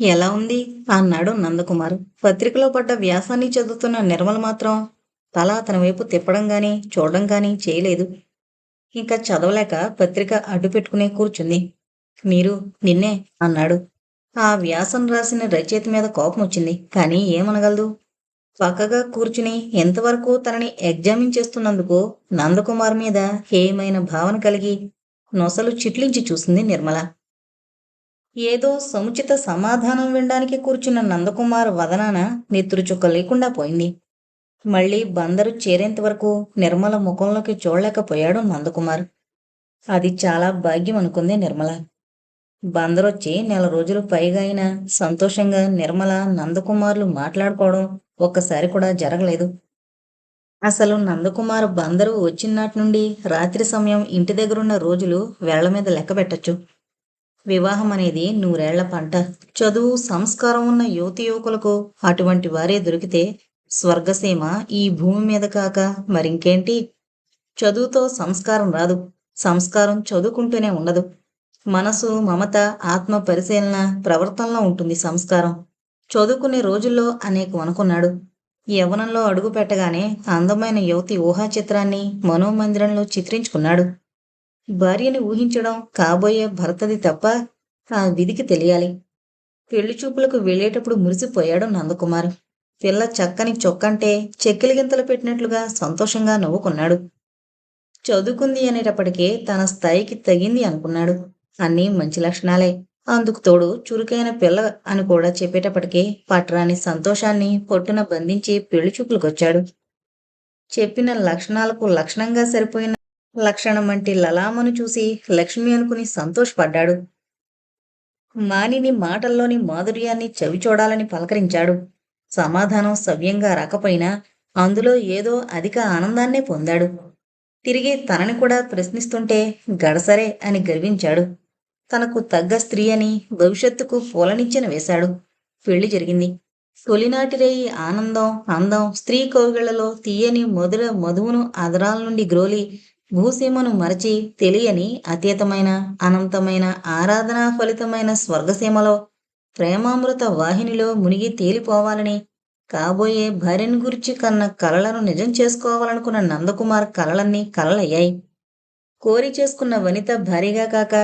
ఎలా ఉంది? అన్నాడు నందకుమార్. పత్రికలో పడ్డ వ్యాసాన్ని చదువుతున్న నిర్మల మాత్రం తల అతని వైపు తిప్పడం గాని చూడడం గాని చేయలేదు. ఇంకా చదవలేక పత్రిక అడ్డు పెట్టుకునే కూర్చుంది. మీరు నిన్నే అన్నాడు. ఆ వ్యాసం రాసిన రచయిత మీద కోపం వచ్చింది. కానీ ఏమనగలదు? పక్కగా కూర్చుని ఎంతవరకు తనని ఎగ్జామిన్ చేస్తున్నందుకు నందకుమార్ మీద హేయమైన భావన కలిగి నొసలు చిట్లించి చూసింది నిర్మల. ఏదో సముచిత సమాధానం వినడానికి కూర్చున్న నందకుమార్ వదనాన నెత్తురు చుక్క లేకుండా పోయింది. మళ్ళీ బందరు చేరేంత వరకు నిర్మల ముఖంలోకి చూడలేకపోయాడు నందకుమార్. అది చాలా భాగ్యం అనుకుంది నిర్మల. బందరొచ్చి నెల రోజులు పైగా అయినా సంతోషంగా నిర్మల నందకుమార్లు మాట్లాడుకోవడం ఒక్కసారి కూడా జరగలేదు. అసలు నందకుమార్ బందరు వచ్చినాటి నుండి రాత్రి సమయం ఇంటి దగ్గరున్న రోజులు వేళ్ళ మీద లెక్క పెట్టచ్చు. వివాహం అనేది నూరేళ్ళ పంట. చదువు సంస్కారం ఉన్న యువతి యువకులకు అటువంటి వారే దొరికితే స్వర్గసీమ ఈ భూమి మీద కాక మరింకేంటి? చదువుతో సంస్కారం రాదు. సంస్కారం చదువుకుంటూనే ఉండదు. మనసు మమత ఆత్మ పరిశీలన ప్రవర్తనలో ఉంటుంది సంస్కారం. చదువుకునే రోజుల్లో అనేక అనుకున్నాడు యవనంలో అడుగు పెట్టగానే అందమైన యువతి ఊహా చిత్రాన్ని మనోమందిరంలో చిత్రించుకున్నాడు. భార్యని ఊహించడం కాబోయే భర్తది తప్ప ఆ విధికి తెలియాలి. పెళ్ళి చూపులకు వెళ్ళేటప్పుడు మురిసిపోయాడు నందకుమార్. పిల్ల చక్కని చొక్కంటే చెక్కిలి గింతలు పెట్టినట్లుగా సంతోషంగా నవ్వుకున్నాడు. చదువుకుంది అనేటప్పటికే తన స్థాయికి తగింది అనుకున్నాడు. అన్నీ మంచి లక్షణాలే. అందుకు తోడు చురుకైన పిల్ల అని కూడా చెప్పేటప్పటికే పట్రాని సంతోషాన్ని పొట్టున బంధించి పెళ్ళి చూపులకొచ్చాడు చెప్పిన లక్షణాలకు లక్షణంగా సరిపోయిన లక్షణం వంటి లలామను చూసి లక్ష్మి అనుకుని సంతోషపడ్డాడు. మానిని మాటల్లోని మాధుర్యాన్ని చవి చూడాలని పలకరించాడు. సమాధానం సవ్యంగా రాకపోయినా అందులో ఏదో అధిక ఆనందాన్నే పొందాడు. తిరిగి తనని కూడా ప్రశ్నిస్తుంటే గడసరే అని గర్వించాడు. తనకు తగ్గ స్త్రీ అని భవిష్యత్తుకు పూలనిచ్చిన వేశాడు. పెళ్ళి జరిగింది. తొలినాటిరేయి ఆనందం అందం స్త్రీ కౌగిళ్ళలో తీయని మధుర మధువును అదరాల నుండి గ్రోలి భూసీమను మరచి తెలియని అతీతమైన అనంతమైన ఆరాధనా ఫలితమైన స్వర్గసీమలో ప్రేమామృత వాహినిలో మునిగి తేలిపోవాలని కాబోయే భార్యను గురించి కన్న కలలను నిజం చేసుకోవాలనుకున్న నందకుమార్ కలలన్నీ కలలయ్యాయి. కోరి చేసుకున్న వనిత భారీగా కాక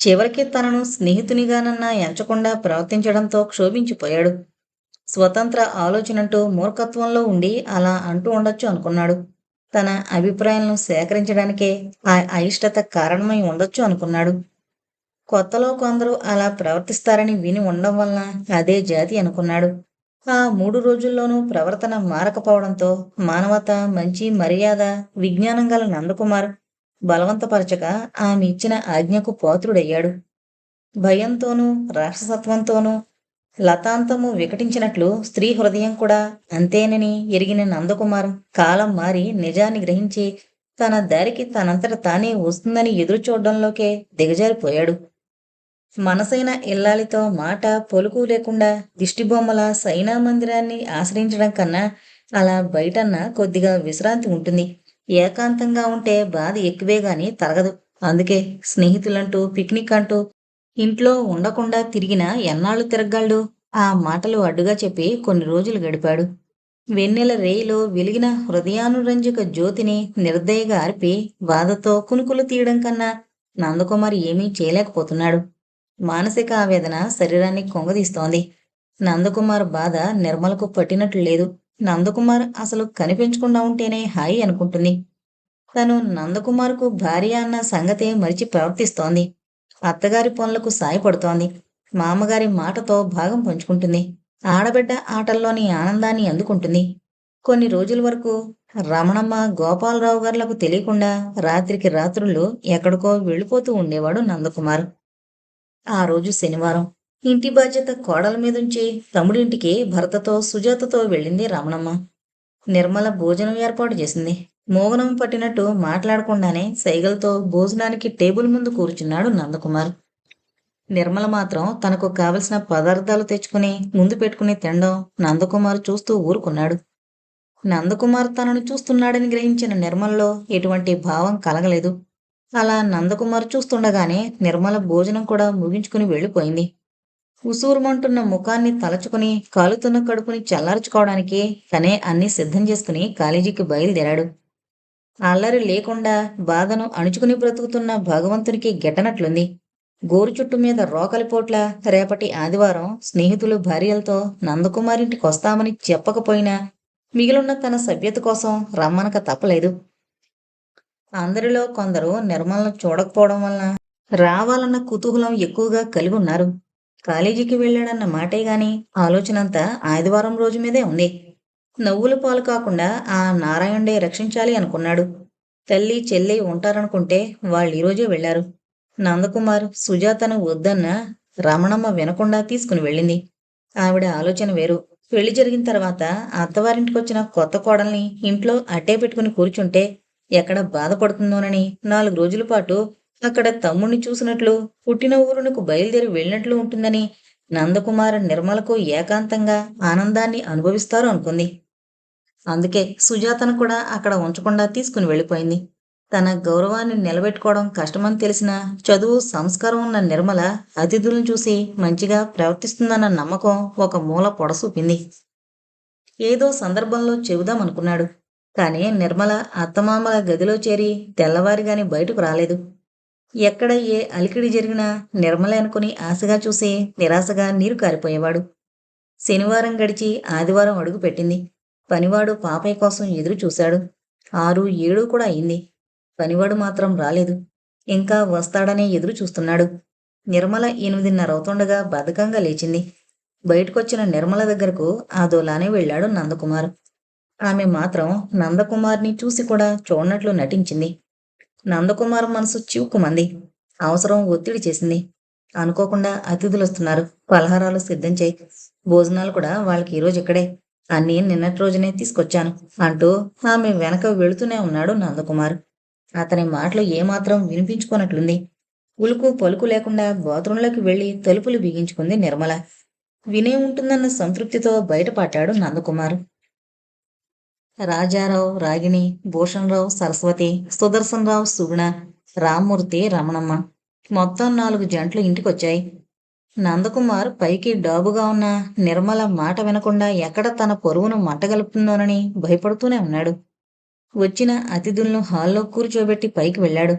చివరికి తనను స్నేహితునిగానన్నా ఎంచకుండా ప్రవర్తించడంతో క్షోభించిపోయాడు. స్వతంత్ర ఆలోచనంటూ మూర్ఖత్వంలో ఉండి అలా అంటూ ఉండొచ్చు అనుకున్నాడు. తన అభిప్రాయాలను సేకరించడానికే ఆ అయిష్టత కారణమై ఉండొచ్చు అనుకున్నాడు. కొత్తలో కొందరు అలా ప్రవర్తిస్తారని విని ఉండడం వలన అదే జాతి అనుకున్నాడు. ఆ మూడు రోజుల్లోనూ ప్రవర్తన మారకపోవడంతో మానవత మంచి మర్యాద విజ్ఞానం గల నందకుమార్ బలవంతపరచక ఆమె ఇచ్చిన ఆజ్ఞకు పాత్రుడయ్యాడు. భయంతోనూ రాక్షసత్వంతోనూ లతాంతము వికటించినట్లు స్త్రీ హృదయం కూడా అంతేనని ఎరిగిన నందకుమారం కాలం మారి నిజాన్ని గ్రహించి తన దారికి తనంతట తానే వస్తుందని ఎదురు చూడడంలోకే దిగజారిపోయాడు. మనసైన ఇల్లాలితో మాట పొలుకు లేకుండా దిష్టిబొమ్మల సైనా మందిరాన్ని ఆశ్రయించడం కన్నా అలా బయటన్న కొద్దిగా విశ్రాంతి ఉంటుంది. ఏకాంతంగా ఉంటే బాధ ఎక్కువే గాని తరగదు. అందుకే స్నేహితులంటూ పిక్నిక్ అంటూ ఇంట్లో ఉండకుండా తిరిగిన ఎన్నాళ్ళు తిరగలడు ఆ మాటలు అడ్డుగా చెప్పి కొన్ని రోజులు గడిపాడు. వెన్నెల రేయిలో వెలిగిన హృదయానురంజక జ్యోతిని నిర్దయగా అర్పి బాధతో కునుకులు తీయడం కన్నా నందకుమార్ ఏమీ చేయలేకపోతున్నాడు. మానసిక ఆవేదన శరీరాన్ని కొంగదీస్తోంది. నందకుమార్ బాధ నిర్మలకు పట్టినట్లు లేదు. నందకుమార్ అసలు కనిపించకుండా ఉంటేనే హాయి అనుకుంటుంది. తను నందకుమార్కు భార్య అన్న సంగతే మరిచి ప్రవర్తిస్తోంది. అత్తగారి పనులకు సాయపడుతోంది. మామగారి మాటతో భాగం పంచుకుంటుంది. ఆడబిడ్డ ఆటల్లోని ఆనందాన్ని అందుకుంటుంది. కొన్ని రోజుల వరకు రమణమ్మ గోపాలరావు గారులకు తెలియకుండా రాత్రికి రాత్రులు ఎక్కడికో వెళ్ళిపోతూ ఉండేవాడు నందకుమార్. ఆ రోజు శనివారం ఇంటి బాధ్యత కోడల మీదుంచి తమ్ముడింటికి భర్తతో సుజాతతో వెళ్ళింది రమణమ్మ. నిర్మల భోజనం ఏర్పాటు చేసింది. మోగనం పట్టినట్టు మాట్లాడకుండానే సైగలతో భోజనానికి టేబుల్ ముందు కూర్చున్నాడు నందకుమార్. నిర్మల మాత్రం తనకు కావలసిన పదార్థాలు తెచ్చుకుని ముందు పెట్టుకుని తినడం నందకుమార్ చూస్తూ ఊరుకున్నాడు. నందకుమార్ తనను చూస్తున్నాడని గ్రహించిన నిర్మల్లో ఎటువంటి భావం కలగలేదు. అలా నందకుమార్ చూస్తుండగానే నిర్మల భోజనం కూడా ముగించుకుని వెళ్ళిపోయింది. ఉసూరుమంటున్న ముఖాన్ని తలచుకుని కాలుతున్న కడుపుని చల్లార్చుకోవడానికి తనే అన్ని సిద్ధం చేసుకుని కాలేజీకి బయలుదేరాడు. అల్లరి లేకుండా బాధను అణుచుకుని బ్రతుకుతున్న భగవంతునికి గెట్టనట్లుంది. గోరు చుట్టు మీద రోకలిపోట్ల రేపటి ఆదివారం స్నేహితులు భార్యలతో నందకుమారింటికి వస్తామని చెప్పకపోయినా మిగిలిన తన సభ్యత కోసం రమ్మనక తప్పలేదు. అందరిలో కొందరు నిర్మలను చూడకపోవడం వలన రావాలన్న కుతూహలం ఎక్కువగా కలిగి ఉన్నారు. కాలేజీకి వెళ్ళాడన్న మాటే గాని ఆలోచనంతా ఆదివారం రోజు మీదే ఉంది. నవ్వుల పాలు కాకుండా ఆ నారాయణుడే రక్షించాలి అనుకున్నాడు. తల్లి చెల్లి ఉంటారనుకుంటే వాళ్ళు ఈరోజే వెళ్ళారు నందకుమార్ సుజాతను వద్దన్న రమణమ్మ వినకుండా తీసుకుని వెళ్ళింది. ఆవిడ ఆలోచన వేరు. పెళ్ళి జరిగిన తర్వాత అత్తవారింటికొచ్చిన కొత్త కోడల్ని ఇంట్లో అట్టే పెట్టుకుని కూర్చుంటే ఎక్కడ బాధపడుతుందోనని నాలుగు రోజుల పాటు అక్కడ తమ్ముణ్ణి చూసినట్లు పుట్టిన ఊరునకు బయలుదేరి వెళ్ళినట్లు ఉంటుందని నందకుమార్ నిర్మలకు ఏకాంతంగా ఆనందాన్ని అనుభవిస్తారు అనుకుంది. అందుకే సుజాతను కూడా అక్కడ ఉంచకుండా తీసుకుని వెళ్ళిపోయింది. తన గౌరవాన్ని నిలబెట్టుకోవడం కష్టమని తెలిసిన చదువు సంస్కారం ఉన్న నిర్మల అతిథులను చూసి మంచిగా ప్రవర్తిస్తుందన్న నమ్మకం ఒక మూల పొడసూపింది. ఏదో సందర్భంలో చెబుదామనుకున్నాడు కానీ నిర్మల అత్తమామల గదిలో చేరి తెల్లవారిగాని బయటకు రాలేదు. ఎక్కడ ఏ అలికిడి జరిగినా నిర్మల అనుకుని ఆశగా చూసి నిరాశగా నీరు కారిపోయేవాడు. శనివారం గడిచి ఆదివారం అడుగు పెట్టింది. పనివాడు పాపయ్య కోసం ఎదురు చూశాడు. ఆరు ఏడు కూడా అయింది. పనివాడు మాత్రం రాలేదు. ఇంకా వస్తాడనే ఎదురు చూస్తున్నాడు. నిర్మల ఎనిమిదిన్నర అవుతుండగా బద్ధకంగా లేచింది. బయటకొచ్చిన నిర్మల దగ్గరకు ఆదోలానే వెళ్ళాడు నందకుమార్. ఆమె మాత్రం నందకుమార్ని చూసి కూడా చూడనట్లు నటించింది. నందకుమార్ మనసు చివుకుమంది అవసరం ఒత్తిడి చేసింది. అనుకోకుండా అతిథులు వస్తున్నారు పలహారాలు సిద్ధం చేయి. భోజనాలు కూడా వాళ్ళకి ఈరోజు ఇక్కడే. అన్నీ నిన్నటి రోజునే తీసుకొచ్చాను అంటూ ఆమె వెనక వెళుతూనే ఉన్నాడు నందకుమార్. అతని మాటలు ఏమాత్రం వినిపించుకున్నట్లుంది ఉలుకు పలుకు లేకుండా బాత్రూంలోకి వెళ్ళి తలుపులు బిగించుకుంది నిర్మల. వినే ఉంటుందన్న సంతృప్తితో బయటపడ్డాడు నందకుమార్. రాజారావు రాగిణి భూషణరావు సరస్వతి సుదర్శనరావు సుగుణ రామ్మూర్తి రమణమ్మ. మొత్తం నాలుగు జంటలు ఇంటికొచ్చాయి. నందకుమార్ పైకి డాబుగా ఉన్న నిర్మల మాట వినకుండా ఎక్కడ తన పొరువును మట్టగలుపుతుందోనని భయపడుతూనే ఉన్నాడు. వచ్చిన అతిథులను హాల్లో కూర్చోబెట్టి పైకి వెళ్ళాడు.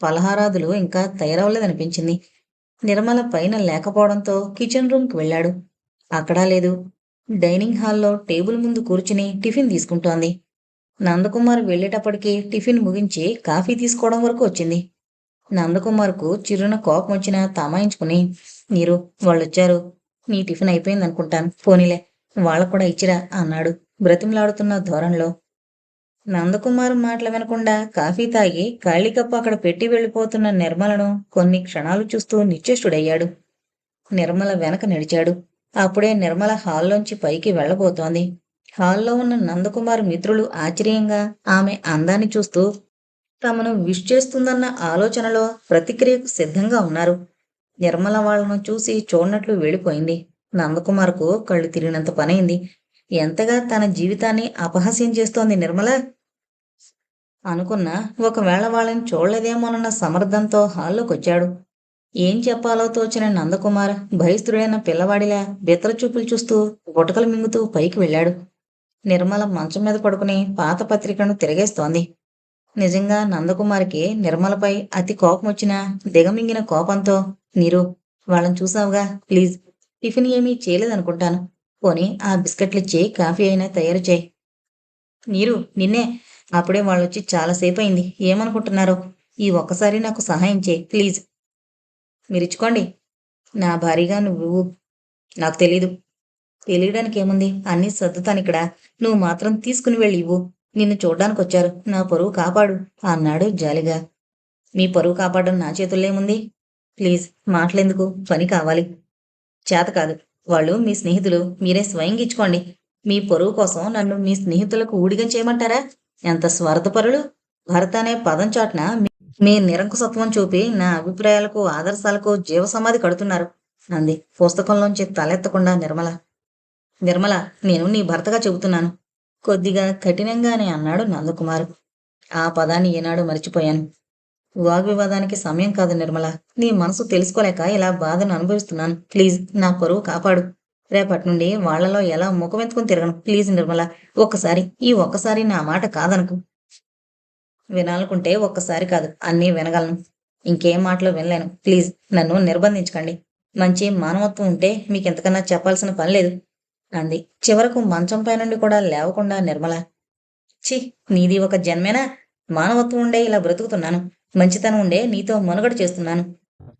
పలహారాదులు ఇంకా తయారవలేదనిపించింది నిర్మల పైన లేకపోవడంతో కిచెన్ రూమ్కి వెళ్ళాడు. అక్కడా లేదు. డైనింగ్ హాల్లో టేబుల్ ముందు కూర్చుని టిఫిన్ తీసుకుంటోంది. నందకుమార్ వెళ్ళేటప్పటికి టిఫిన్ ముగించి కాఫీ తీసుకోవడం వరకు వచ్చింది. నందకుమార్కు చిరున కోపం వచ్చినా తమాయించుకుని నీరు వాళ్ళొచ్చారు. నీ టిఫిన్ అయిపోయింది అనుకుంటాను పోనీలే. వాళ్ళకు కూడా ఇచ్చిరా అన్నాడు బ్రతిమలాడుతున్న ధోరణిలో నందకుమార్ మాటలు వినకుండా కాఫీ తాగి ఖాళీ అక్కడ పెట్టి వెళ్ళిపోతున్న నిర్మలను కొన్ని క్షణాలు చూస్తూ నిశ్చేష్టుడయ్యాడు. నిర్మల వెనక నడిచాడు. అప్పుడే నిర్మల హాల్లోంచి పైకి వెళ్ళబోతోంది. హాల్లో ఉన్న నందకుమార్ మిత్రులు ఆశ్చర్యంగా ఆమె అందాన్ని చూస్తూ తమను విష్ చేస్తుందన్న ఆలోచనలో ప్రతిక్రియకు సిద్ధంగా ఉన్నారు. నిర్మల వాళ్ళను చూసి చూడనట్లు వెళ్ళిపోయింది. నందకుమార్కు కళ్ళు తిరిగినంత పనైంది. ఎంతగా తన జీవితాన్ని అపహాస్యం చేస్తోంది నిర్మల? అనుకున్నా ఒకవేళ వాళ్ళని చూడలేదేమోనన్న సమర్థంతో హాల్లోకి వచ్చాడు ఏం చెప్పాలో తోచిన నందకుమార్ భయస్థుడైన పిల్లవాడిలా బిత్తర చూపులు చూస్తూ గుటకలు మింగుతూ పైకి వెళ్ళాడు. నిర్మల మంచం మీద పడుకుని పాత పత్రికను తిరగేస్తోంది. నిజంగా నందకుమార్కి నిర్మలపై అతి కోపం వచ్చినా దిగమింగిన కోపంతో నీరు వాళ్ళని చూసావుగా? ప్లీజ్. టిఫిన్ ఏమీ చేయలేదనుకుంటాను. పోనీ ఆ బిస్కెట్లు ఇచ్చి కాఫీ అయినా తయారు చేయి. నీరు నిన్నే. అప్పుడే వాళ్ళొచ్చి చాలాసేపు అయింది ఏమనుకుంటున్నారో? ఈ ఒక్కసారి నాకు సహాయం చేయి ప్లీజ్. మీరిచ్చుకోండి. నా భారీగా నువ్వు నాకు తెలీదు. తెలియడానికి ఏముంది అన్నీ సర్దుతాను ఇక్కడ నువ్వు మాత్రం తీసుకుని వెళ్ళి ఇవ్వు నిన్ను చూడ్డానికి వచ్చారు నా పరువు కాపాడు. అన్నాడు జాలిగా. మీ పరువు కాపాడడం నా చేతుల్లో ఏముంది ప్లీజ్ మాటలెందుకు పని కావాలి. చేత కాదు. వాళ్ళు మీ స్నేహితులు మీరే స్వయంగా ఇచ్చుకోండి. మీ పొరుగు కోసం నన్ను మీ స్నేహితులకు ఊడిగం చేయమంటారా? ఎంత స్వార్థపరులు. భర్త అనే పదం చాటున మీ- మీ నిరంకుశత్వం చూపి నా అభిప్రాయాలకు ఆదర్శాలకు జీవ సమాధి కడుతున్నారు అంది పుస్తకంలోంచి తలెత్తకుండా నిర్మల. నిర్మల నేను నీ భర్తగా చెబుతున్నాను. కొద్దిగా కఠినంగానే అన్నాడు నందకుమారు. ఆ పదాన్ని ఏనాడు మర్చిపోయాను. వాగ్వివాదానికి సమయం కాదు నిర్మల. నీ మనసు తెలుసుకోలేక ఇలా బాధను అనుభవిస్తున్నాను. ప్లీజ్ నా పరువు కాపాడు. రేపటి నుండి వాళ్ళలో ఎలా ముఖమెత్తుకుని తిరగను? ప్లీజ్ నిర్మల ఒక్కసారి ఈ ఒక్కసారి నా మాట కాదనుకు. వినాలనుకుంటే ఒక్కసారి కాదు అన్నీ వినగలను. ఇంకేం మాటలు వినలేను. ప్లీజ్ నన్ను నిర్బంధించకండి. మంచి మానవత్వం ఉంటే మీకు ఎంతకన్నా చెప్పాల్సిన పని లేదు. అంది. చివరకు మంచంపై నుండి కూడా లేవకుండా నిర్మల. ఛీ నీది ఒక జన్మేనా? మానవత్వం ఉండే ఇలా బ్రతుకుతున్నాను. మంచితనం ఉండే నీతో మనుగడ చేస్తున్నాను.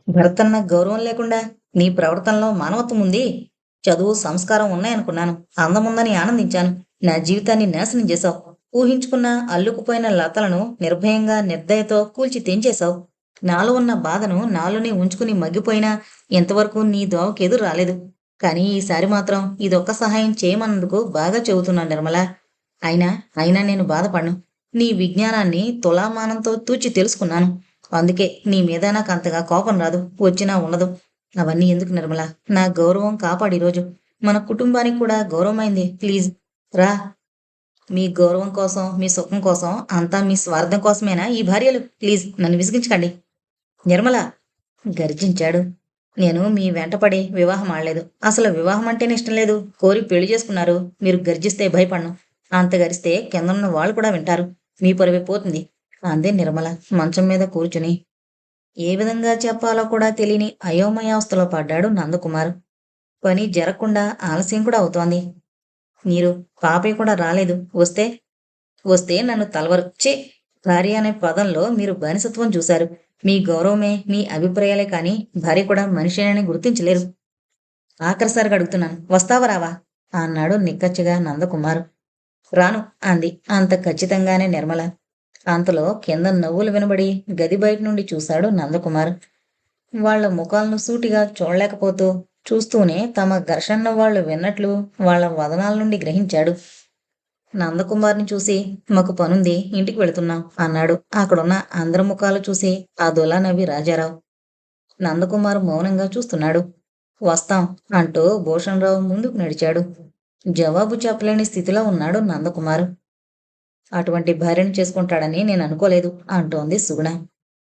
భర్తన్న గౌరవం లేకుండా నీ ప్రవర్తనలో మానవత్వం ఉంది. చదువు సంస్కారం ఉన్నాయనుకున్నాను. అందముందని ఆనందించాను. నా జీవితాన్ని నాశనం చేశావు. ఊహించుకున్న అల్లుకుపోయిన లతలను నిర్భయంగా నిర్దయతో కూల్చి తెంచేశావు. నాలో ఉన్న బాధను నాలోనే ఉంచుకుని మగ్గిపోయినా ఎంతవరకు నీ దోవకి ఎదురు రాలేదు. కానీ ఈసారి మాత్రం ఇదొక్క సహాయం చేయమన్నందుకు బాగా చెబుతున్నాను నిర్మల. అయినా అయినా నేను బాధపడను. నీ విజ్ఞానాన్ని తులామానంతో తూచి తెలుసుకున్నాను. అందుకే నీ మీద నాకు అంతగా కోపం రాదు వచ్చినా ఉండదు. అవన్నీ ఎందుకు నిర్మల? నా గౌరవం కాపాడు ఈరోజు. మన కుటుంబానికి కూడా గౌరవమైంది ప్లీజ్. రా. మీ గౌరవం కోసం మీ సుఖం కోసం అంతా మీ స్వార్థం కోసమేనా ఈ భార్యలు? ప్లీజ్ నన్ను విసిగించకండి. నిర్మల గర్జించాడు. నేను మీ వెంటపడి వివాహం ఆడలేదు. అసలు వివాహం అంటేనే ఇష్టం లేదు. కోరి పెళ్ళి చేసుకున్నారు. మీరు గర్జిస్తే భయపడను. అంత గరిస్తే కిందనున్న వాళ్ళు కూడా వింటారు. మీ పొరవి పోతుంది. అందే నిర్మల. మంచం మీద కూర్చుని. ఏ విధంగా చెప్పాలో కూడా తెలియని అయోమయావస్థలో పడ్డాడు నందకుమార్. పని జరగకుండా ఆలస్యం కూడా అవుతోంది. మీరు పాపయ్య కూడా రాలేదు. వస్తే? వస్తే నన్ను తలవరు చే భార్య అనే పదంలో మీరు బానిసత్వం చూశారు. మీ గౌరవమే మీ అభిప్రాయాలే కానీ భార్య కూడా మనిషినని గుర్తించలేరు. ఆఖరిసారిగా అడుగుతున్నాను. వస్తావా రావా? అన్నాడు నిక్కచ్చిగా నందకుమార్. రాను అంది. అంత ఖచ్చితంగానే నిర్మల. అంతలో కింద నవ్వులు వినబడి గది బయట నుండి చూశాడు నందకుమార్. వాళ్ళ ముఖాలను సూటిగా చూడలేకపోతూ చూస్తూనే తమ ఘర్షణ వాళ్ళు విన్నట్లు వాళ్ళ వదనాల నుండి గ్రహించాడు. నందకుమార్ని చూసి మాకు పనుంది ఇంటికి వెళుతున్నాం అన్నాడు. అక్కడున్న అందరి ముఖాలు చూసి అదోలా నవ్వి రాజారావు. నందకుమార్ మౌనంగా చూస్తున్నాడు. వస్తాం అంటూ భూషణరావు ముందుకు నడిచాడు. జవాబు చెప్పలేని స్థితిలో ఉన్నాడు నందకుమారు. అటువంటి భార్యను చేసుకుంటాడని నేను అనుకోలేదు అంటోంది సుగుణ.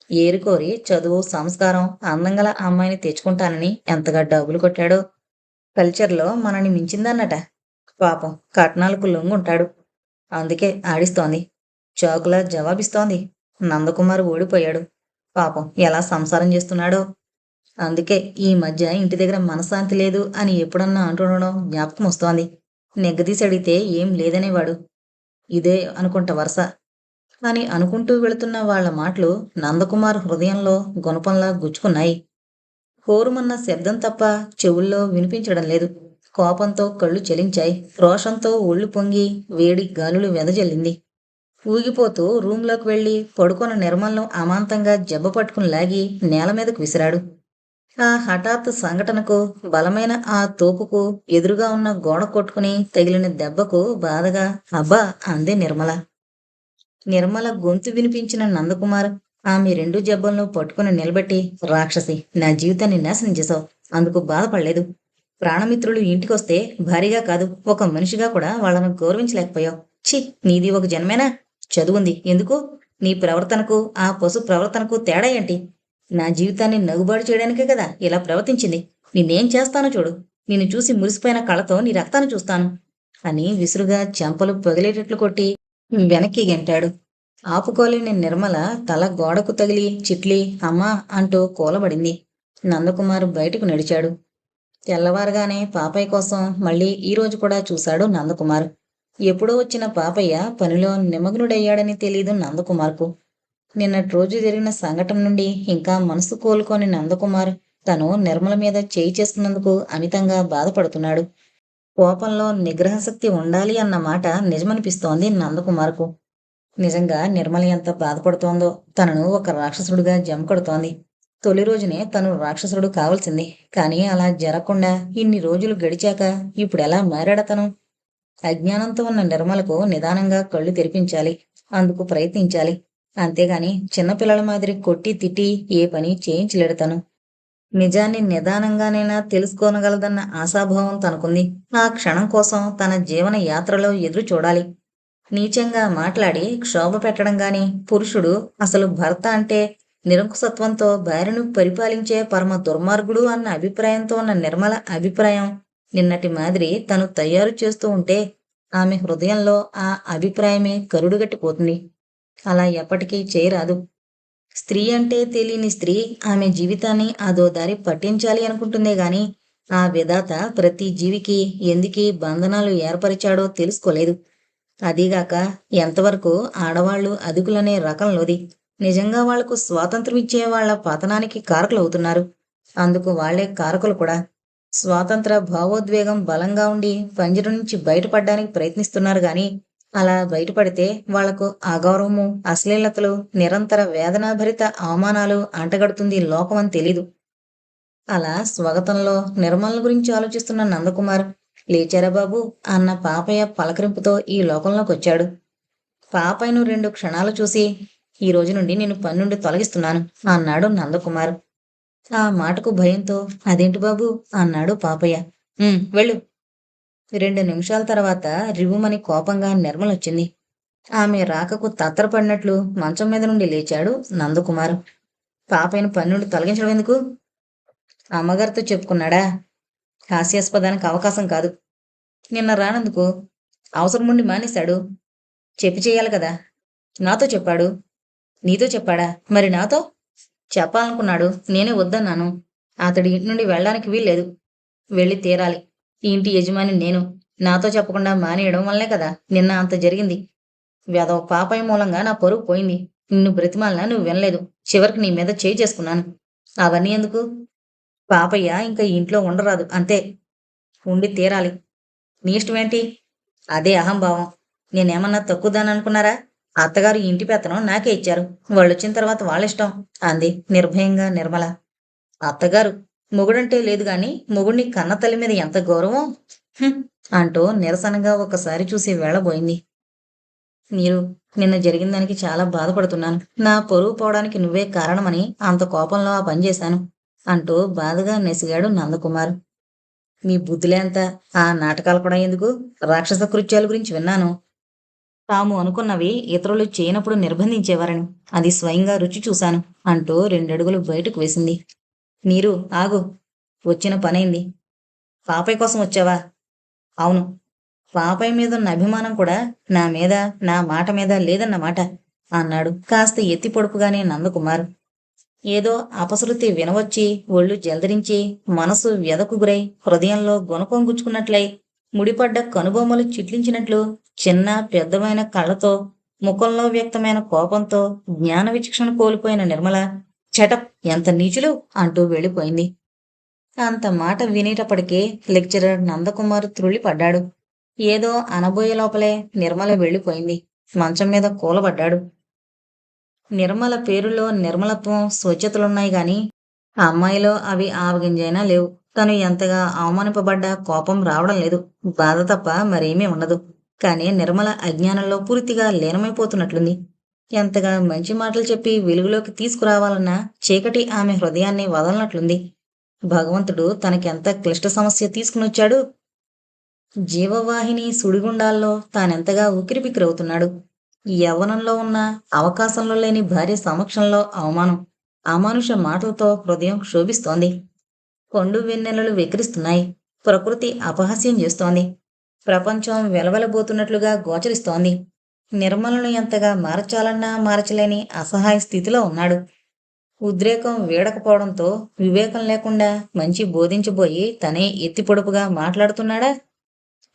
ఏరుకోరి చదువు సంస్కారం అందంగల అమ్మాయిని తెచ్చుకుంటానని ఎంతగా డబ్బులు కొట్టాడో. కల్చర్లో మనని మించిందన్నట. పాపం కట్నాలకు లొంగుంటాడు. అందుకే ఆడిస్తోంది. చాకులా జవాబిస్తోంది. నందకుమార్ ఓడిపోయాడు పాపం ఎలా సంసారం చేస్తున్నాడో. అందుకే ఈ మధ్య ఇంటి దగ్గర మనశ్శాంతి లేదు అని ఎప్పుడన్నా అంటుండడం జ్ఞాపకం వస్తోంది నెగ్గదీసి అడిగితే ఏం లేదనేవాడు. ఇదే అనుకుంట వరుస. అని అనుకుంటూ వెళుతున్న వాళ్ళ మాటలు నందకుమార్ హృదయంలో గుణపంలా గుచ్చుకున్నాయి. హోరుమన్న శబ్దం తప్ప చెవుల్లో వినిపించడం లేదు. కోపంతో కళ్ళు చెలించాయి. రోషంతో ఒళ్ళు పొంగి వేడి గాలులు వెదజల్లింది. ఊగిపోతూ రూంలోకి వెళ్ళి పడుకున్న నిర్మలం అమాంతంగా జబ్బ పట్టుకుని లాగి నేల మీదకు విసిరాడు. ఆ హఠాత్ సంఘటనకు బలమైన ఆ తోపుకు ఎదురుగా ఉన్న గోడ కొట్టుకుని తగిలిన దెబ్బకు బాధగా అబ్బా అంది నిర్మల. నిర్మల గొంతు వినిపించిన నందకుమార్ ఆమె రెండు జబ్బలను పట్టుకుని నిలబెట్టి రాక్షసి నా జీవితాన్ని నాశనం చేశావు అందుకు బాధపడలేదు. ప్రాణమిత్రులు ఇంటికొస్తే భారీగా కాదు ఒక మనిషిగా కూడా వాళ్ళను గౌరవించలేకపోయావు. ఛీ నీది ఒక జన్మేనా? చదువుంది ఎందుకు? నీ ప్రవర్తనకు ఆ పశు ప్రవర్తనకు తేడా ఏంటి? నా జీవితాన్ని నగుబాటు చేయడానికే కదా ఇలా ప్రవర్తించింది. నిన్నేం చేస్తానో చూడు. నిన్ను చూసి మురిసిపోయిన కళ్ళతో నీ రక్తాన్ని చూస్తాను. అని విసురుగా చెంపలు పగిలేటట్లు కొట్టి వెనక్కి గెంటాడు. ఆపుకోలేని నిర్మల తల గోడకు తగిలి చిట్లి అమ్మా అంటూ కూలబడింది. నందకుమార్ బయటకు నడిచాడు. తెల్లవారుగానే పాపయ్య కోసం మళ్ళీ ఈ రోజు కూడా చూశాడు నందకుమార్. ఎప్పుడో వచ్చిన పాపయ్య పనిలో నిమగ్నుడయ్యాడని తెలియదు నందకుమార్కు. నిన్నటి రోజు జరిగిన సంఘటన నుండి ఇంకా మనసు కోలుకొని నందకుమార్ తను నిర్మల మీద చేయి చేస్తున్నందుకు అమితంగా బాధపడుతున్నాడు. కోపంలో నిగ్రహశక్తి ఉండాలి అన్న మాట నిజమనిపిస్తోంది నందకుమార్కు. నిజంగా నిర్మల ఎంత బాధపడుతోందో తనను ఒక రాక్షసుడిగా జమకడుతోంది తొలి రోజునే తను రాక్షసుడు కావాల్సింది. కానీ అలా జరగకుండా ఇన్ని రోజులు గడిచాక ఇప్పుడెలా మారాడతను అజ్ఞానంతో ఉన్న నిర్మలకు నిదానంగా కళ్ళు తెరిపించాలి. అందుకు ప్రయత్నించాలి. అంతేగాని చిన్నపిల్లల మాదిరి కొట్టి తిట్టి ఏ పని చేయించలేడు తను నిజాన్ని నిదానంగానైనా తెలుసుకోనగలదన్న ఆశాభావం తనకుంది. ఆ క్షణం కోసం తన జీవన యాత్రలో ఎదురు చూడాలి. నీచంగా మాట్లాడి క్షోభ పెట్టడం గాని పురుషుడు అసలు భర్త అంటే నిరంకుశత్వంతో భార్యను పరిపాలించే పరమ దుర్మార్గుడు అన్న అభిప్రాయంతో ఉన్న నిర్మల అభిప్రాయం నిన్నటి మాదిరి తను తయారు చేస్తూ ఉంటే ఆమె హృదయంలో ఆ అభిప్రాయమే కరుడుగట్టిపోతుంది. అలా ఎప్పటికీ చేయరాదు స్త్రీ అంటే తెలియని స్త్రీ ఆమె జీవితాన్ని అదో దారి పట్టించాలి అనుకుంటుందే గాని ఆ విధాత ప్రతి జీవికి ఎందుకీ బంధనాలు ఏర్పరిచాడో తెలుసుకోలేదు. అదీగాక ఎంతవరకు ఆడవాళ్ళు అదుకులనే రకంలోది. నిజంగా వాళ్ళకు స్వాతంత్రం ఇచ్చే వాళ్ళ పతనానికి కారకులవుతున్నారు. అందుకు వాళ్ళే కారకులు కూడా. స్వాతంత్ర భావోద్వేగం బలంగా ఉండి పంజరం నుంచి బయటపడడానికి ప్రయత్నిస్తున్నారు గాని అలా బయటపడితే వాళ్ళకు అగౌరవము అశ్లీలతలు నిరంతర వేదనాభరిత అవమానాలు అంటగడుతుంది లోకం అని తెలీదు. అలా స్వాగతంలో నిర్మల గురించి ఆలోచిస్తున్న నందకుమార్ లేచారా బాబు అన్న పాపయ్య పలకరింపుతో ఈ లోకంలోకి వచ్చాడు. పాపయ్యను రెండు క్షణాలు చూసి ఈ రోజు నుండి నేను పని నుండి తొలగిస్తున్నాను అన్నాడు నందకుమార్. ఆ మాటకు భయంతో అదేంటి బాబు అన్నాడు పాపయ్య. వెళ్ళు. రెండు నిమిషాల తర్వాత రివుమని కోపంగా నిర్మల వచ్చింది ఆమె రాకకు తత్తరపడినట్లు మంచం మీద నుండి లేచాడు నందకుమార్. పాపైన పని నుండి తొలగించడం ఎందుకు? అమ్మగారితో చెప్పుకున్నాడా? హాస్యాస్పదానికి అవకాశం కాదు. నిన్న రానందుకు అవసరం ఉండి మానేశాడు. చెప్పి చేయాలి కదా. నాతో చెప్పాడు. నీతో చెప్పాడా? మరి నాతో? చెప్పాలనుకున్నాడు. నేనే వద్దన్నాను. అతడి ఇంటి నుండి వెళ్ళడానికి వీల్లేదు. వెళ్ళి తీరాలి. ఈ ఇంటి యజమాని నేను? నాతో చెప్పకుండా మానేయడం వల్లే కదా నిన్న అంత జరిగింది. వెదవ పాపయ మూలంగా నా పరువు పోయింది. నిన్ను బ్రతిమాలనా నువ్వు వినలేదు. చివరికి నీ మీద చేయి చేసుకున్నాను. అవన్నీ ఎందుకు? పాపయ్య ఇంకా ఇంట్లో ఉండరాదు. అంతే. ఉండి తీరాలి. నీ ఇష్టమేంటి అదే అహంభావం. నేనేమన్నా తక్కువదాని అనుకున్నారా అత్తగారు ఇంటి పెత్తనం నాకే ఇచ్చారు. వాళ్ళు వచ్చిన తర్వాత వాళ్ళ ఇష్టం అంది నిర్భయంగా నిర్మల. అత్తగారు మొగుడంటే లేదు గాని మొగుడిని కన్న తల్లి మీద ఎంత గౌరవం? అంటూ నిరసనగా ఒకసారి చూసి వెళ్ళబోయింది మీరు నిన్న జరిగిన దానికి చాలా బాధపడుతున్నాను. నా పొరుగు పోవడానికి నువ్వే కారణమని అంత కోపంలో ఆ పని చేశాను అంటూ బాధగా నెసిగాడు నందకుమార్. మీ బుద్ధులేంత ఆ నాటకాలు కూడా ఎందుకు? రాక్షస కృత్యాల గురించి విన్నాను. తాము అనుకున్నవి ఇతరులు చేయనప్పుడు నిర్బంధించేవారని అది స్వయంగా రుచి చూశాను అంటూ రెండడుగులు బయటకు వేసింది. నీరు ఆగు. వచ్చిన పనైంది. పాపయ్య కోసం వచ్చావా? అవును. పాపయ్య మీద ఉన్న అభిమానం కూడా నా మీద నా మాట మీద లేదన్నమాట అన్నాడు కాస్త ఎత్తి పొడుపుగానే నందకుమార్. ఏదో అపశృతి వినవచ్చి ఒళ్ళు జలదరించి మనసు వ్యధకు గురై హృదయంలో గుణకొంగుచ్చుకున్నట్లై ముడిపడ్డ కనుబొమ్మలు చిట్లించినట్లు చిన్న పెద్దమైన కళ్ళతో ముఖంలో వ్యక్తమైన కోపంతో జ్ఞాన విచక్షణ కోల్పోయిన నిర్మల చటప్ ఎంత నీచులు అంటూ వెళ్ళిపోయింది. అంత మాట వినేటప్పటికే లెక్చరర్ నందకుమార్ త్రుళ్ళిపడ్డాడు. ఏదో అనబోయే లోపలే నిర్మల వెళ్ళిపోయింది. మంచం మీద కూలబడ్డాడు. నిర్మల పేరులో నిర్మలత్వం స్వచ్ఛతలున్నాయి గాని ఆ అమ్మాయిలో అవి ఆవగింజైనా లేవు. తను ఎంతగా అవమానింపబడ్డా కోపం రావడం లేదు. బాధ తప్ప మరేమీ ఉండదు. కానీ నిర్మల అజ్ఞానంలో పూర్తిగా లీనమైపోతున్నట్లుంది. ఎంతగా మంచి మాటలు చెప్పి వెలుగులోకి తీసుకురావాలన్నా చీకటి ఆమె హృదయాన్ని వదలనట్లుంది. భగవంతుడు తనకెంత క్లిష్ట సమస్య తీసుకునొచ్చాడు? జీవవాహిని సుడిగుండాల్లో తానెంతగా ఉక్కిరిబిక్కిరవుతున్నాడు యవ్వనంలో ఉన్న అవకాశంలో లేని భార్య సమక్షంలో అవమానం అమానుష మాటలతో హృదయం క్షోభిస్తోంది. కొండు వెన్నెలలు వెక్కిరిస్తున్నాయి. ప్రకృతి అపహాస్యం చేస్తోంది. ప్రపంచం వెలవెలబోతున్నట్లుగా గోచరిస్తోంది. నిర్మలను ఎంతగా మార్చాలన్నా మార్చలేని అసహాయ స్థితిలో ఉన్నాడు. ఉద్రేకం వీడకపోవడంతో వివేకం లేకుండా మంచి బోధించబోయి తనే ఎత్తిపొడుపుగా మాట్లాడుతున్నాడా?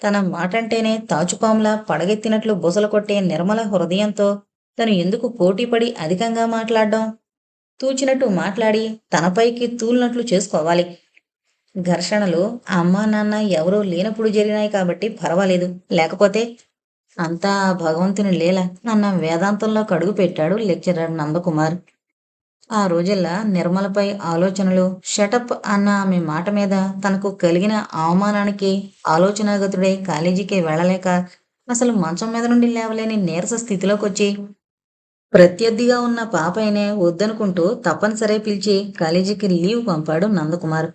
తన మాటంటేనే తాచుపాములా పడగెత్తినట్లు బుసలు కొట్టే నిర్మల హృదయంతో తను ఎందుకు పోటీపడి అధికంగా మాట్లాడడం? తూచినట్టు మాట్లాడి తనపైకి తూలినట్లు చేసుకోవాలి. ఘర్షణలు అమ్మా నాన్న ఎవరూ లేనప్పుడు జరిగినాయి కాబట్టి పర్వాలేదు. లేకపోతే అంతా భగవంతుని లీల. నన్న వేదాంతంలో కడుగు పెట్టాడు లెక్చరర్ నందకుమార్. ఆ రోజుల్లా నిర్మలపై ఆలోచనలు షటప్ అన్న ఆమె మాట మీద తనకు కలిగిన అవమానానికి ఆలోచనాగతుడై కాలేజీకి వెళ్ళలేక అసలు మంచం మీద నుండి లేవలేని నీరస స్థితిలోకి వచ్చి ప్రత్యర్థిగా ఉన్న పాపైనే వద్దనుకుంటూ తప్పనిసరి పిలిచి కాలేజీకి లీవ్ పంపాడు నందకుమార్.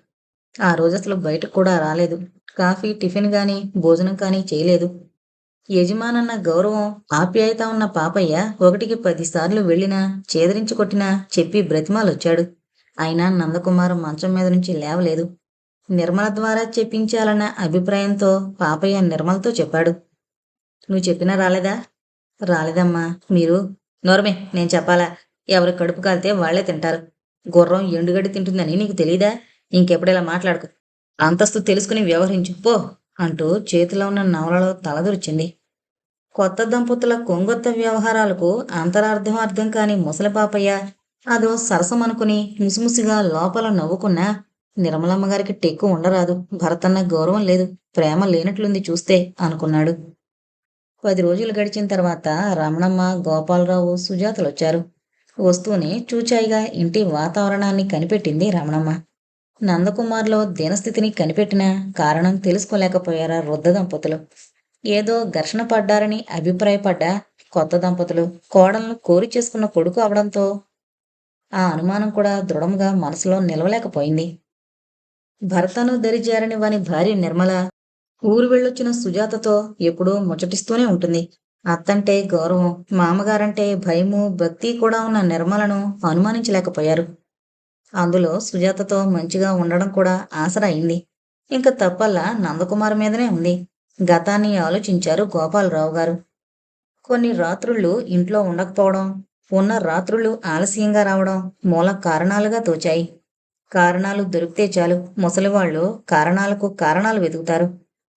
ఆ రోజు అసలు బయటకు కూడా రాలేదు. కాఫీ టిఫిన్ గాని భోజనం కానీ చేయలేదు. యజమానన్న గౌరవం ఆప్యాయత ఉన్న పాపయ్య ఒకటికి పదిసార్లు వెళ్ళినా చేదరించి కొట్టినా చెప్పి బ్రతిమాలొచ్చాడు. అయినా నందకుమార్ మంచం మీద నుంచి లేవలేదు. నిర్మల ద్వారా చెప్పించాలన్న అభిప్రాయంతో పాపయ్య నిర్మలతో చెప్పాడు. నువ్వు చెప్పినా రాలేదా? రాలేదమ్మా మీరు నోరమే నేను చెప్పాలా? ఎవరి కడుపు కాలితే వాళ్ళే తింటారు. గుర్రం ఎండుగడ్డి తింటుందని నీకు తెలీదా? ఇంకెప్పుడు ఇలా మాట్లాడుకు. అంతస్తు తెలుసుకుని వ్యవహరించు పో అంటూ చేతిలో ఉన్న నవలలో తలదొరిచింది. కొత్త దంపతుల కొంగొత్త వ్యవహారాలకు అంతరార్థం అర్థం కాని ముసలిపాపయ్య అదో సరసమనుకుని ముసిముసిగా లోపల నవ్వుకున్నా నిర్మలమ్మ గారికి టెక్కు ఉండరాదు. భరతన్న గౌరవం లేదు. ప్రేమ లేనట్లుంది చూస్తే అనుకున్నాడు. పది రోజులు గడిచిన తర్వాత రమణమ్మ గోపాలరావు సుజాతలొచ్చారు. వస్తూనే చూచాయిగా ఇంటి వాతావరణాన్ని కనిపెట్టింది రమణమ్మ. నందకుమార్లో దీనస్థితిని కనిపెట్టిన కారణం తెలుసుకోలేకపోయారా వృద్ధ దంపతులు. ఏదో ఘర్షణ పడ్డారని అభిప్రాయపడ్డ కొత్త దంపతులు కోడలను కోరి చేసుకున్న కొడుకు అవడంతో ఆ అనుమానం కూడా దృఢంగా మనసులో నిలవలేకపోయింది. భర్తను దరిజారని వాని భార్య నిర్మల ఊరు వెళ్ళొచ్చిన సుజాతతో ఎప్పుడూ ముచ్చటిస్తూనే ఉంటుంది. అత్తంటే గౌరవం మామగారంటే భయము భక్తి కూడా ఉన్న నిర్మలను అనుమానించలేకపోయారు. అందులో సుజాతతో మంచిగా ఉండడం కూడా ఆసరా అయింది. ఇంకా తప్పల్లా నందకుమార్ మీదనే ఉంది. గతాన్ని ఆలోచించారు గోపాలరావు గారు. కొన్ని రాత్రుళ్ళు ఇంట్లో ఉండకపోవడం ఉన్న రాత్రులు ఆలస్యంగా రావడం మూల కారణాలుగా తోచాయి. కారణాలు దొరికితే చాలు. ముసలివాళ్ళు కారణాలకు కారణాలు వెతుకుతారు.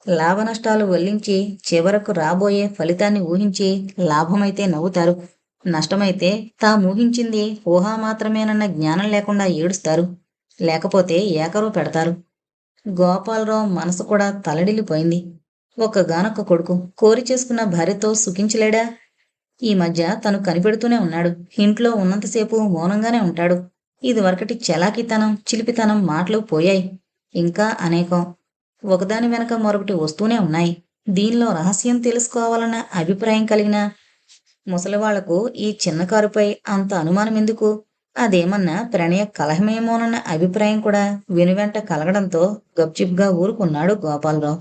లాభ నష్టాలు వల్లించి చివరకు రాబోయే ఫలితాన్ని ఊహించి లాభమైతే నవ్వుతారు. నష్టమైతే తాము ఊహించింది ఊహా మాత్రమేనన్న జ్ఞానం లేకుండా ఏడుస్తారు. లేకపోతే ఏకరు పెడతారు. గోపాలరావు మనసు కూడా తలడిల్లిపోయింది. ఒక్కగానొక్క కొడుకు కోరి చేసుకున్న భార్యతో సుఖించలేడా? ఈ మధ్య తను కనిపెడుతూనే ఉన్నాడు. ఇంట్లో ఉన్నంతసేపు మౌనంగానే ఉంటాడు. ఇదివరకటి చలాకితనం చిలిపితనం మాటలు పోయాయి. ఇంకా అనేకం. ఒకదాని వెనక మరొకటి వస్తూనే ఉన్నాయి. దీనిలో రహస్యం తెలుసుకోవాలన్న అభిప్రాయం కలిగిన ముసలివాళ్ళకు ఈ చిన్న కారుపై అంత అనుమానం ఎందుకు? అదేమన్నా ప్రణయ కలహమేమోనన్న అభిప్రాయం కూడా వెనువెంట కలగడంతో గప్చిప్గా ఊరుకున్నాడు గోపాలరావు.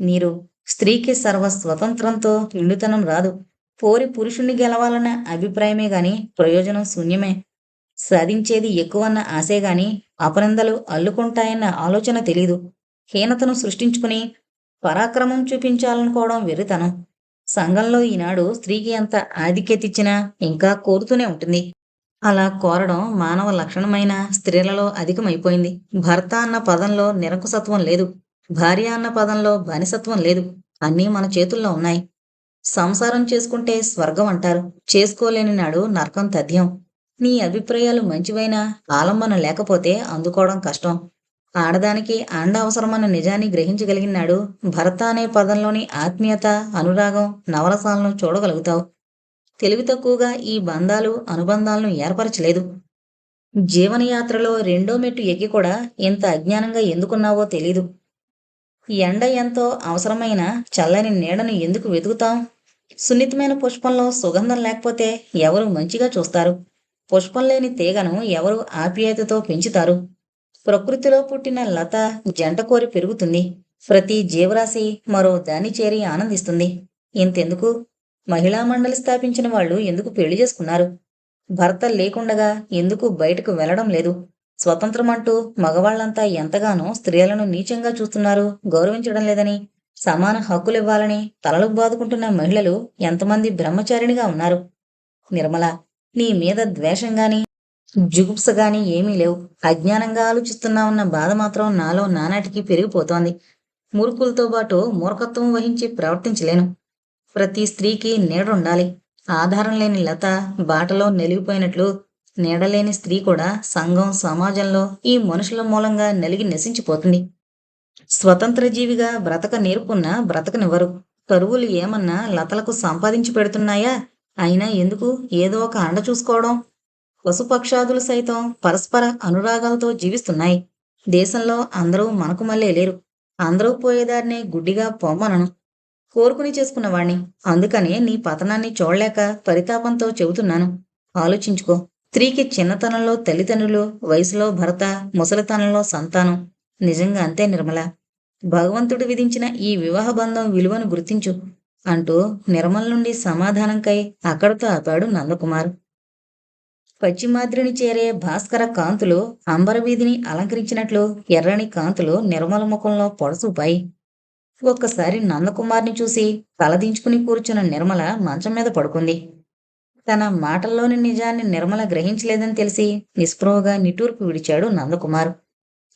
నీరు. స్త్రీకి సర్వ స్వతంత్రంతో నిండుతనం రాదు. పోరి పురుషుణ్ణి గెలవాలన్న అభిప్రాయమే గాని ప్రయోజనం శూన్యమే. సాధించేది ఎక్కువన్న ఆశే గాని అపనందలు అల్లుకుంటాయన్న ఆలోచన తెలీదు. హీనతను సృష్టించుకుని పరాక్రమం చూపించాలనుకోవడం వెర్రితనం. సంఘంలో ఈనాడు స్త్రీకి ఎంత ఆధిక్యతిచ్చినా ఇంకా కోరుతూనే ఉంటుంది. అలా కోరడం మానవ లక్షణమైన స్త్రీలలో అధికమైపోయింది. భర్త అన్న పదంలో నిరంకుశత్వం లేదు. భార్య అన్న పదంలో బానిసత్వం లేదు. అన్నీ మన చేతుల్లో ఉన్నాయి. సంసారం చేసుకుంటే స్వర్గం అంటారు. చేసుకోలేని నాడు నరకం తథ్యం. నీ అభిప్రాయాలు మంచివైనా ఆలంబన లేకపోతే అందుకోవడం కష్టం. ఆడదానికి అండ అవసరమన్న నిజాన్ని గ్రహించగలిగినాడు భర్త అనే పదంలోని ఆత్మీయత అనురాగం నవరసాలను చూడగలుగుతావు. తెలివి తక్కువగా ఈ బంధాలు అనుబంధాలను ఏర్పరచలేదు. జీవనయాత్రలో రెండో మెట్టు ఎక్కి కూడా ఇంత అజ్ఞానంగా ఎందుకున్నావో తెలీదు. ఎండ ఎంతో అవసరమైన చల్లని నీడను ఎందుకు వెతుకుతాం? సున్నితమైన పుష్పంలో సుగంధం లేకపోతే ఎవరు మంచిగా చూస్తారు? పుష్పం లేని తీగను ఎవరు ఆప్యాయతతో పెంచుతారు? ప్రకృతిలో పుట్టిన లత జంట కోరి పెరుగుతుంది. ప్రతి జీవరాశి మరో దాని చేరి ఆనందిస్తుంది. ఇంతెందుకు? మహిళా మండలి స్థాపించిన వాళ్ళు ఎందుకు పెళ్ళి చేసుకున్నారు? భర్త లేకుండగా ఎందుకు బయటకు వెళ్ళడం లేదు? స్వతంత్రం అంటూ మగవాళ్ళంతా ఎంతగానో స్త్రీలను నీచంగా చూస్తున్నారు గౌరవించడం లేదని సమాన హక్కులివ్వాలని తలలు బాదుకుంటున్న మహిళలు ఎంతమంది బ్రహ్మచారిణిగా ఉన్నారు? నిర్మల నీ మీద ద్వేషం గాని జుగుప్స గాని ఏమీ లేవు. అజ్ఞానంగా ఆలోచిస్తున్నా ఉన్న బాధ మాత్రం నాలో నానాటికి పెరిగిపోతోంది. మురుకులతో పాటు మూర్ఖత్వం వహించి ప్రవర్తించలేను. ప్రతి స్త్రీకి నీడుండాలి ఆధారం లేని లత బాటలో నిలిగిపోయినట్లు నీడలేని స్త్రీ కూడా సంఘం సమాజంలో ఈ మనుషుల మూలంగా నలిగి నశించిపోతుంది. స్వతంత్ర జీవిగా బ్రతక నేర్పున్న బ్రతకనివ్వరు. కరువులు ఏమన్నా లతలకు సంపాదించి పెడుతున్నాయా? అయినా ఎందుకు ఏదో ఒక అండ చూసుకోవడం? పశుపక్షాదులు సైతం పరస్పర అనురాగాలతో జీవిస్తున్నాయి. దేశంలో అందరూ మనకు మళ్ళీ లేరు. అందరూ పోయేదారినే గుడ్డిగా పొమ్మనను. కోరుకుని చేసుకున్నవాణ్ణి అందుకనే నీ పతనాన్ని చూడలేక పరితాపంతో చెబుతున్నాను. ఆలోచించుకో. స్త్రీకి చిన్నతనంలో తల్లిదండ్రులు వయసులో భర్త ముసలితనంలో సంతానం. నిజంగా అంతే నిర్మల. భగవంతుడు విధించిన ఈ వివాహ బంధం విలువను గుర్తించు అంటూ నిర్మల నుండి సమాధానంకై అక్కడతో ఆపాడు నందకుమార్. పశ్చిమాద్రిని చేరే భాస్కర కాంతులు అంబరవీధిని అలంకరించినట్లు ఎర్రని కాంతులు నిర్మల ముఖంలో పొడసూపాయి. ఒక్కసారి నందకుమార్ని చూసి తలదించుకుని కూర్చున్న నిర్మల మంచం మీద పడుకుంది. తన మాటల్లోని నిజాన్ని నిర్మల గ్రహించలేదని తెలిసి నిస్పృహగా నిటూర్పు విడిచాడు నందకుమార్.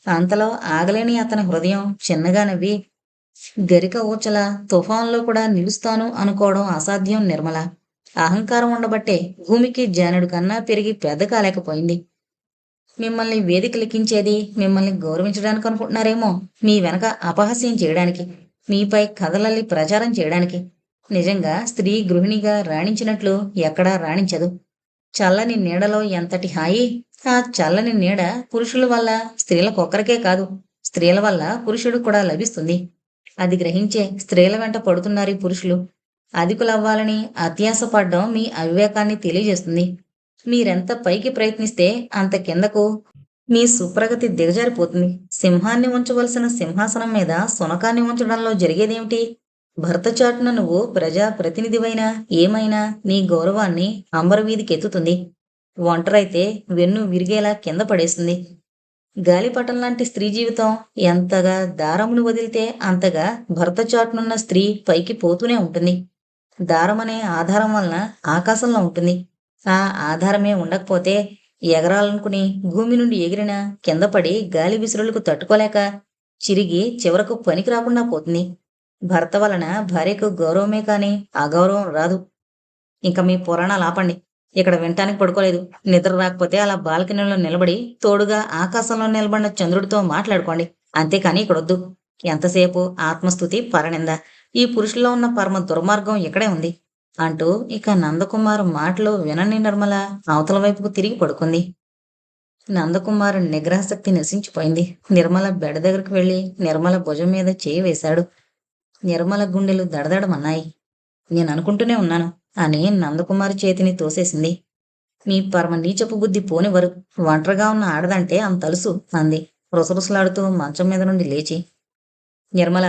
అంతలో ఆగలేని అతని హృదయం చిన్నగా నవ్వి గరిక ఊచల తుఫాన్లో కూడా నిలుస్తాను అనుకోవడం అసాధ్యం నిర్మల. అహంకారం ఉండబట్టే భూమికి జానుడు కన్నా పెరిగి పెద్ద కాలేకపోయింది. మిమ్మల్ని వేదిక లెక్కించేది మిమ్మల్ని గౌరవించడానికి అనుకుంటున్నారేమో మీ వెనక అపహాస్యం చేయడానికి మీపై కథలల్లి ప్రచారం చేయడానికి. నిజంగా స్త్రీ గృహిణిగా రాణించినట్లు ఎక్కడా రాణించదు. చల్లని నీడలో ఎంతటి హాయి? ఆ చల్లని నీడ పురుషుల వల్ల స్త్రీలకొక్కరికే కాదు స్త్రీల వల్ల పురుషుడు కూడా లభిస్తుంది. అది గ్రహించే స్త్రీల వెంట పడుతున్నారు ఈ పురుషులు. అధికులవ్వాలని అత్యాసపడడం మీ అవివేకాన్ని తెలియజేస్తుంది. మీరెంత పైకి ప్రయత్నిస్తే అంత కిందకు మీ సుప్రగతి దిగజారిపోతుంది. సింహాన్ని ఉంచవలసిన సింహాసనం మీద సునకాన్ని ఉంచడంలో జరిగేదేమిటి? భర్త చాటున నువ్వు ప్రజా ప్రతినిధివైనా ఏమైనా నీ గౌరవాన్ని అంబరవీధికి ఎత్తుతుంది ఒంటరైతే వెన్ను విరిగేలా కింద పడేస్తుంది. గాలిపటం లాంటి స్త్రీ జీవితం ఎంతగా దారమును వదిలితే అంతగా భర్త చాటునున్న స్త్రీ పైకి పోతూనే ఉంటుంది. దారం అనే ఆధారం వలన ఆకాశంలో ఉంటుంది. ఆ ఆధారమే ఉండకపోతే ఎగరాలనుకుని భూమి నుండి ఎగిరిన కింద పడి గాలి విసురులకు తట్టుకోలేక చిరిగి చివరకు పనికి రాకుండా పోతుంది. భర్త వలన భార్యకు గౌరవమే కానీ అగౌరవం రాదు. ఇంకా మీ పురాణాలు ఆపండి. ఇక్కడ వినటానికి పడుకోలేదు. నిద్ర రాకపోతే అలా బాల్కనీలో నిలబడి తోడుగా ఆకాశంలో నిలబడిన చంద్రుడితో మాట్లాడుకోండి. అంతేకాని ఇక్కడొద్దు. ఎంతసేపు ఆత్మస్థుతి పరనింద. ఈ పురుషుల్లో ఉన్న పరమ దుర్మార్గం ఇక్కడే ఉంది. అంటూ ఇక నందకుమార్ మాటలు వినని నిర్మల అవతల వైపుకు తిరిగి పడుకుంది. నందకుమార్ నిగ్రహశక్తి నశించిపోయింది. నిర్మల బెడ దగ్గరకు వెళ్ళి నిర్మల భుజం మీద చేయి వేశాడు. నిర్మల గుండెలు దడదడమన్నాయి. నేను అనుకుంటూనే ఉన్నాను. అని నందకుమారి చేతిని తోసేసింది. మీ పరమ నీచపు బుద్ధి పోనివరు ఒంటరిగా ఉన్న ఆడదంటే అంతలుసు అంది. రుసరుసలాడుతూ మంచం మీద నుండి లేచి. నిర్మల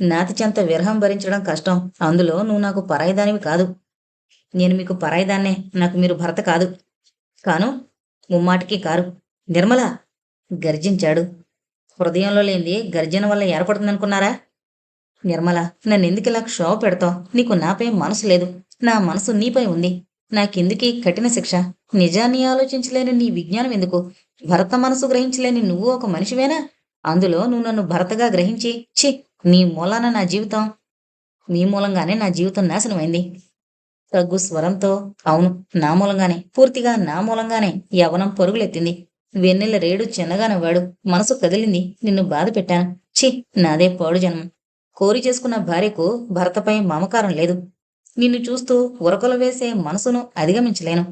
నాతి చెంత విరహం భరించడం కష్టం. అందులో నువ్వు నాకు పరాయిదానివి కాదు. నేను మీకు పరాయిదాన్నే. నాకు మీరు భర్త కాదు. కాను ముమ్మాటికి కారు. నిర్మల! గర్జించాడు. హృదయంలో లేనిది గర్జన వల్ల ఏర్పడుతుందనుకున్నారా? నిర్మల నన్ను ఎందుకు ఇలా క్షోభ పెడతావు? నీకు నాపై మనసు లేదు. నా మనసు నీపై ఉంది. నాకెందుకీ కఠిన శిక్ష? నిజాన్ని ఆలోచించలేని నీ విజ్ఞానం ఎందుకు? భర్త మనసు గ్రహించలేని నువ్వు ఒక మనిషివేనా? అందులో నువ్వు నన్ను భర్తగా గ్రహించి ఛీ! నీ మూలాన నా జీవితం నీ మూలంగానే నా జీవితం నాశనమైంది. తగ్గు స్వరంతో అవును నా మూలంగానే పూర్తిగా నా మూలంగానే యవనం పరుగులెత్తింది. వెన్నెల రేడు చిన్నగా నవ్వాడు మనసు కదిలింది నిన్ను బాధ పెట్టాను ఛీ! నాదే పాడు జన్మం కోరి చేసుకున్న భార్యకు భర్తపై మమకారం లేదు. నిన్ను చూస్తూ ఉరకలు వేసే మనసును అధిగమించలేను.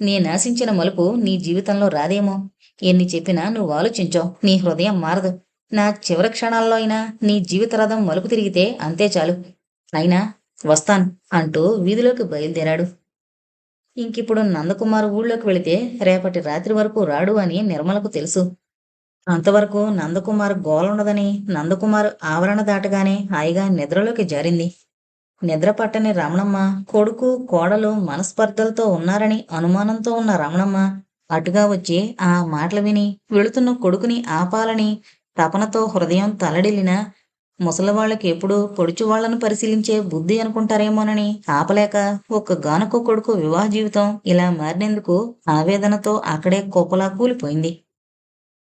నీ నాశించిన మలుపు నీ జీవితంలో రాదేమో. ఎన్ని చెప్పినా నువ్వు ఆలోచించో నీ హృదయం మారదు. నా చివరి క్షణాల్లో అయినా నీ జీవిత రథం మలుపు తిరిగితే అంతే చాలు. అయినా వస్తాను అంటూ వీధిలోకి బయలుదేరాడు. ఇంకిప్పుడు నందకుమార్ ఊళ్ళోకి వెళితే రేపటి రాత్రి వరకు రాడు అని నిర్మలకు తెలుసు. అంతవరకు నందకుమార్ గోలుండదని నందకుమార్ ఆవరణ దాటగానే హాయిగా నిద్రలోకి జారింది. నిద్ర పట్టని రమణమ్మ కొడుకు కోడలు మనస్పర్ధలతో ఉన్నారని అనుమానంతో ఉన్న రమణమ్మ అటుగా వచ్చి ఆ మాటలు విని వెళుతున్న కొడుకుని ఆపాలని తపనతో హృదయం తలడిల్లిన ముసలివాళ్ళకి ఎప్పుడూ పొడుచు వాళ్ళను పరిశీలించే బుద్ధి అనుకుంటారేమోనని ఆపలేక ఒక్క గానకు కొడుకు వివాహ జీవితం ఇలా మారినందుకు ఆవేదనతో అక్కడే కోపలా కూలిపోయింది.